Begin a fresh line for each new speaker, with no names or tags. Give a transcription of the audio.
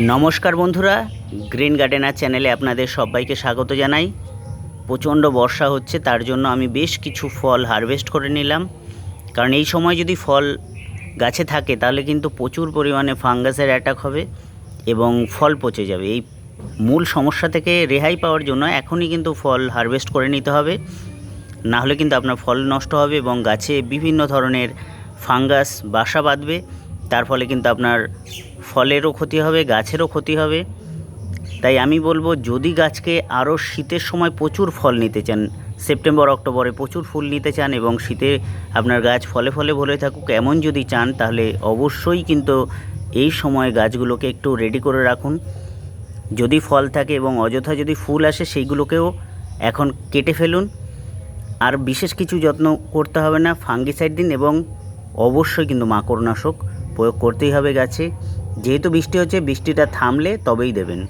নমস্কার বন্ধুরা, green gardener চ্যানেলে আপনাদের সবাইকে স্বাগত জানাই। প্রচণ্ড বর্ষা হচ্ছে, তার জন্য আমি বেশ কিছু ফল হারভেস্ট করে নিলাম। কারণ এই সময় যদি ফল গাছে থাকে, তাহলে কিন্তু প্রচুর পরিমাণে ফাঙ্গাসের অ্যাটাক হবে এবং ফল পচে যাবে। এই মূল সমস্যা থেকে রেহাই পাওয়ার জন্য এখনই কিন্তু ফল হারভেস্ট করে নিতে হবে। না হলে কিন্তু আপনার ফল নষ্ট হবে এবং গাছে বিভিন্ন ধরনের ফাঙ্গাস, বাসা বাঁধবে। তার ফলে কিন্তু আপনার ফলেরও ক্ষতি হবে, গাছেরও ক্ষতি হবে। তাই আমি বলব, যদি গাছকে আরও শীতের সময় প্রচুর ফল নিতে চান, সেপ্টেম্বর, অক্টোবরে প্রচুর ফুল নিতে চান এবং শীতে আপনার গাছ ফলে ফলে ভরে থাকুক এমন যদি চান, তাহলে অবশ্যই কিন্তু এই সময় গাছগুলোকে একটু রেডি করে রাখুন। যদি ফল থাকে এবং অযথা যদি ফুল আসে, সেইগুলোকেও এখন কেটে ফেলুন। আর বিশেষ কিছু যত্ন করতে হবে না, ফাঙ্গিসাইড দিন এবং অবশ্যই কিন্তু মাকড়নাশক প্রয়োগ করতেই হবে গাছে। যেহেতু বৃষ্টি হচ্ছে বৃষ্টিটা থামলে তবেই দেবেন।